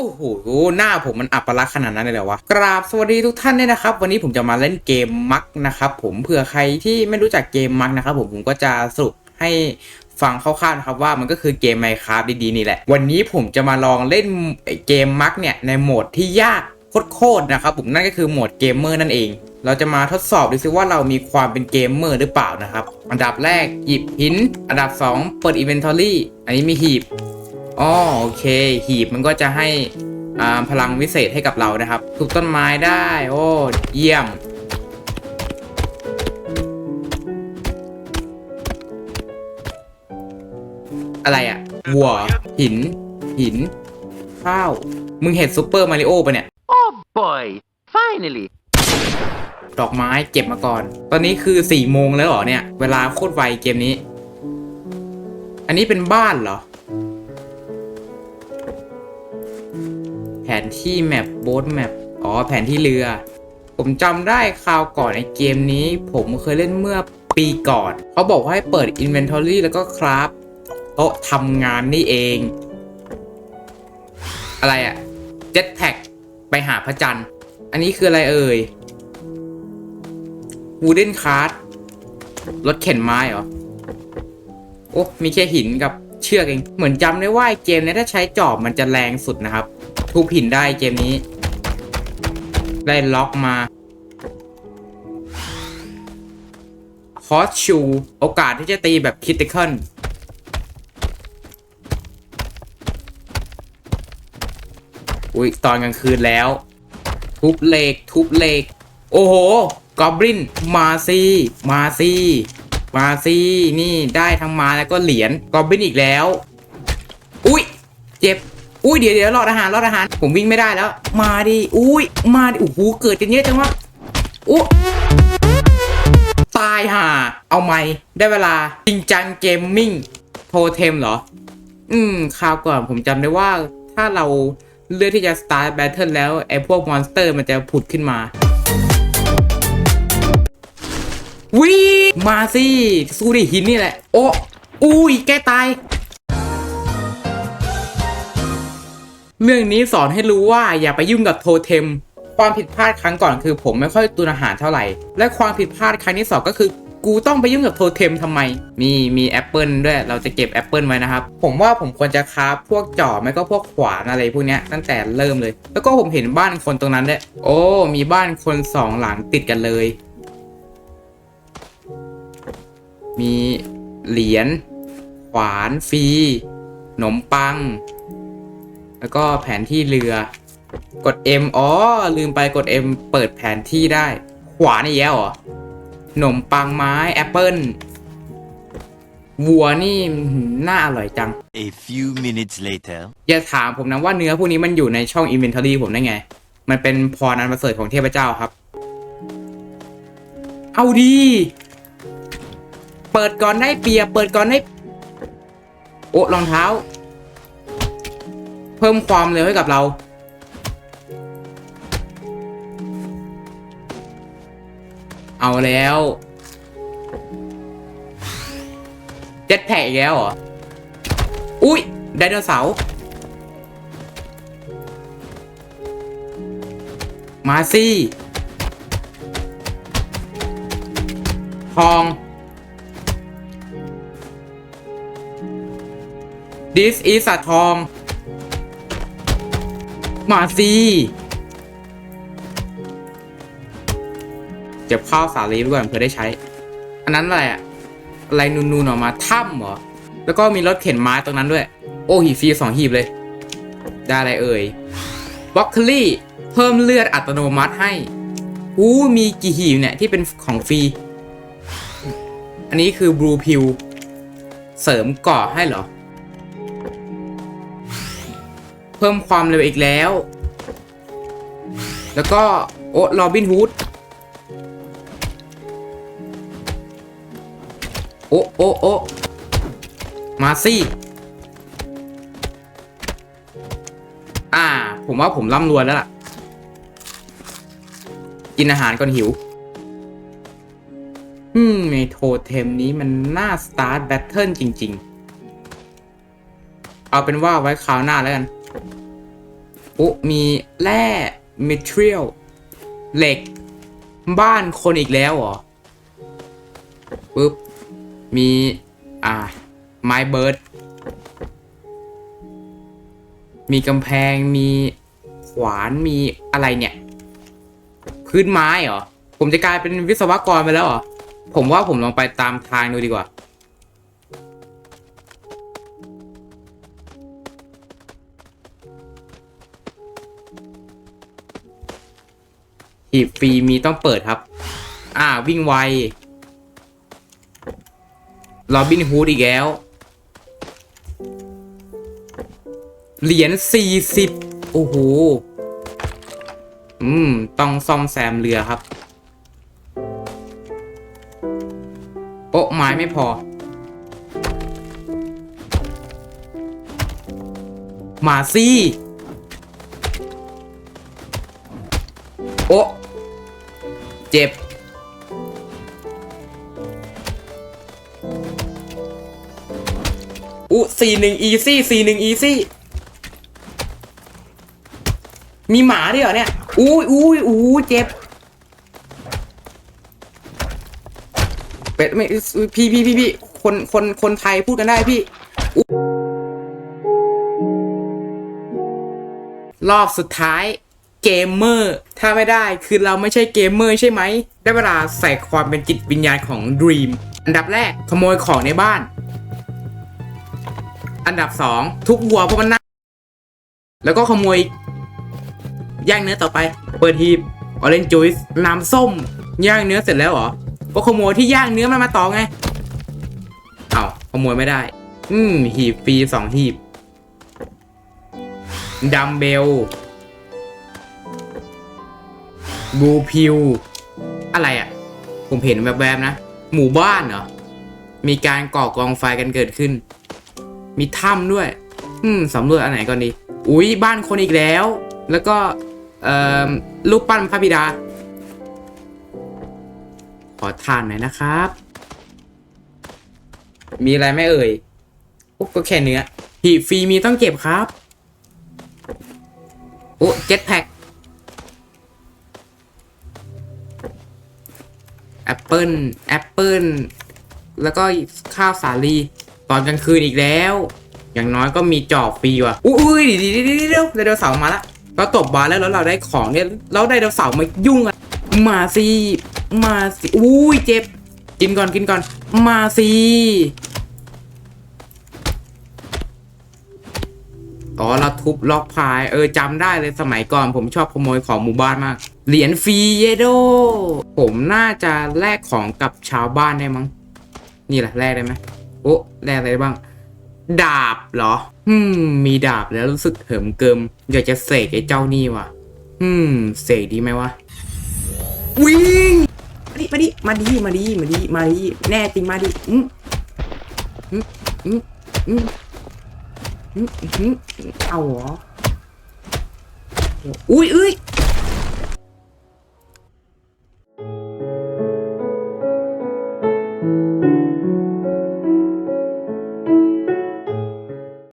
โอ้โห หน้าผมมันอัปลักษณ์ขนาดนั้นเลยเหรอวะ กราบสวัสดีทุกท่านด้วยนะครับ วันนี้ผมจะมาเล่นเกมมักนะครับผม เผื่อใครที่ไม่รู้จักเกมมักนะครับผม ผมก็จะสรุปให้ฟังคร่าวๆนะครับว่ามันก็คือเกม Minecraft ดีๆนี่แหละ วันนี้ผมจะมาลองเล่นเกมมักเนี่ยในโหมดที่ยากโคตรๆนะครับผม นั่นก็คือโหมดเกมเมอร์นั่นเอง เราจะมาทดสอบดูซิว่าเรามีความเป็นเกมเมอร์หรือเปล่านะครับ อันดับแรกหยิบหิน อันดับ 2 เปิด Inventory อันนี้มีหีบ อ๋อโอเค หีบมันก็จะให้อ่าพลังวิเศษให้กับเรานะครับทุบต้นไม้ได้ โอ้เยี่ยม อะไรอะวัว หิน หิน ข้าว มึงเห็นซูเปอร์มาริโอปะเนี่ย Oh boy, finally. ดอกไม้เก็บมาก่อน ตอนนี้คือสี่โมงแล้วเหรอเนี่ย เวลาโคตรไวเกมนี้ อันนี้เป็นบ้านเหรอ นที่แมปโบ๊ทแมปอ๋อแผนที่เรือ ผมจำได้คราวก่อนในเกมนี้ ผมเคยเล่นเมื่อปีก่อน เขาบอกว่าให้เปิด Inventory แล้วก็คราฟโต๊ะทำงานนี่เอง อะไรอะ Jetpack ไปหาพระจันทร์ อันนี้คืออะไรเอ่ยวูเดนคาร์ดรถเข็นไม้เหรอ โอ้ มีแค่หินกับเชือกเอง เหมือนจำได้ว่าไอเกมนี้ถ้าใช้จอบมันจะแรงสุดนะครับ ทุบหินได้เกมนี้ ได้ล็อกมาคอสชูโอกาสที่จะตีแบบคิติคอลอุ้ยตอนกลางคืนแล้ว ทุบเหล็กทุบเหล็กโอ้โหกอบลินมาซีมาซีมาซีนี่ได้ทั้งมาแล้วก็เหรียญกอบลินอีกแล้ว อุ้ยเจ็บ อุ้ยเดี๋ยวเดี๋ยวรอดอาหารรอดอาหาร ผมวิ่งไม่ได้แล้ว มาดิอุ้ยมาดิโอ้โหเกิดกันเยอะจังวะอุ๊ตายห่าเอาไหมได้เวลาจริงจังเกมมิ่งโทเทมเหรอ อืมคราวก่อนผมจำได้ว่าถ้าเราเลือกที่จะ start battle แล้วไอ้พวกมอนสเตอร์มันจะผุดขึ้นมาวิมาสิสู้ดิหินนี่แหละ โอ้อุ้ยแกตาย เรื่องนี้สอนให้รู้ว่าอย่าไปยุ่งกับโทเทม ความผิดพลาดครั้งก่อนคือ ผมไม่ค่อยตุนอาหารเท่าไหร่ และความผิดพลาดครั้งที่สองก็คือ กูต้องไปยุ่งกับโทเทมทำไม มีมีแอปเปิลด้วย เราจะเก็บแอปเปิลไว้นะครับ ผมว่าผมควรจะคราฟพวกจอบไม่ก็พวกขวานอะไรพวกนี้ตั้งแต่เริ่มเลย แล้วก็ผมเห็นบ้านคนตรงนั้นด้วยโอ้มีบ้านคนสองหลังติดกันเลย มีเหรียญขวานฟรีขนมปัง แล้วก็แผนที่เรือ กด M อ๋อ ลืมไปกด M เปิดแผนที่ได้ ขวานอีกแล้วเหรอขนมปังไม้แอปเปิลวัวนี่อื้อหือน่าอร่อยจัง A few minutes later. อย่าถามผมนะว่าเนื้อพวกนี้มันอยู่ในช่อง Inventory ผมได้ไง มันเป็นพรอันประเสริฐของเทพเจ้าครับ เอาดี เปิดก่อนได้เปรียบเปิดก่อนได้ โอ้รองเท้า เพิ่มความเร็วให้กับเรา เอาแล้วเจ็ตแพ็กอีกแล้วเหรอ อุ้ยไดโนเสาร์มาซี่ทอง this is a ทอง มาซี่เก็บข้าวสาลีไว้ก่อนเพื่อได้ใช้ อันนั้นอะไรอะอะไรนูนๆออกมาถ้ำเหรอ แล้วก็มีรถเข็นไม้ตรงนั้นด้วย โอ้หีบฟรีสองหีบเลย ได้อะไรเอ่ยบล็อกเคอรี่เพิ่มเลือดอัตโนมัติให้อู้มีกี่หีบเนี่ยที่เป็นของฟรี อันนี้คือบลูพิวเสริมเกาะให้เหรอ เพิ่มความเร็วอีกแล้ว แล้วก็โอ้โรบินฮูดโอ้โอ้โอ้มาสิอ่า ผมว่าผมร่ำรวยแล้วล่ะ กินอาหารก่อนหิว อืมในโทเทมนี้มันน่าสตาร์ทแบทเทิลจริง ๆ เอาเป็นว่าไว้คราวหน้าแล้วกัน โอ้มีแร่เมทรียลเหล็ก บ้านคนอีกแล้วเหรอปุ๊บ มีอ่า ไม้เบิร์ด มีกำแพง มีขวาน มีอะไรเนี่ย พื้นไม้เหรอ ผมจะกลายเป็นวิศวกรไปแล้วเหรอ ผมว่าผมลองไปตามทางดูดีกว่า หีบฟรีมีต้องเปิดครับ อ่าวิ่งไวลอบินฮูดอีกแล้ว เหรียญสี่สิบโอ้โห อืม ต้องซ่อมแซมเรือครับ โอ้ไม้ไม่พอ มาสิโอ้ เจ็บอู้สี่หนึ่งอีซี่สี่หนึ่งอีซี่ มีหมาด้วยเหรอเนี่ย อุ้ยอุ้ยอู้เจ็บ เป็ดไม่พี่พี่พี่พี่คนคนคนไทยพูดกันได้พี่รอบสุดท้าย เกมเมอร์ ถ้าไม่ได้คือเราไม่ใช่เกมเมอร์ใช่ไหม ได้เวลาใส่ความเป็นจิตวิญญาณของ Dream อันดับแรกขโมยของในบ้าน อันดับสองทุบวัวเพราะมันน่าแล้วก็ขโมยย่างเนื้อต่อไป เปิดฮีบออเรนจูสน้ำส้ม ย่างเนื้อเสร็จแล้วเหรอ ก็ขโมยที่ย่างเนื้อมันมาต่อไง เอาขโมยไม่ได้ อืมหีบฟรีสองหีบดัมเบล บูพิว อะไรอะ่ะ ผมเห็นแวบๆนะ หมู่บ้านเหรอ มีการก่อกองไฟกันเกิดขึ้น มีถ้ำด้วย อืมสำรวจอันไหนก่อนดี อุ้ยบ้านคนอีกแล้ว แล้วก็ เอ่อรูปปั้นพระบิดา ขอทานหน่อยนะครับ มีอะไรไม่เอ่ยก็แค่เนื้อหีบฟรีมีต้องเก็บครับ โอ้เจ็ตแพ็ค เปิลแอปเปิลแล้วก็ข้าวสาลีตอนกลางคืนอีกแล้ว อย่างน้อยก็มีจอบฟรีว่ะ อุ้ยเดี๋ยวเดี๋ยวเดี๋ยวไดโนเสาร์มาละเราตบบาแล้วแล้วเราได้ของเนี่ยแล้วไดโนเสาร์มายุ่งอะมาสิมาสิอุ้ยเจ็บกินก่อนกินก่อน มาสิ อ๋อเราทุบล็อกพายเออจำได้เลยสมัยก่อน ผมชอบขโมยของหมู่บ้านมาก เหรียญฟรีเยโด ผมน่าจะแลกของกับชาวบ้านได้มั้ง นี่แหละแลกได้ไหมโอ้แลกอะไรบ้าง ดาบเหรอ อืม มีดาบแล้วรู้สึกเหิมเกิม อยากจะเสกไอ้เจ้านี่ว่ะ อืม เสกดีไหมวะ วิ่งมาดิ มาดิ มาดิ มาดิ มาดิ มาดิ แน่จริงมาดิ อืมอืมอืมอืมอืมอืม เอาเหรอ อุ้ยอุ้ย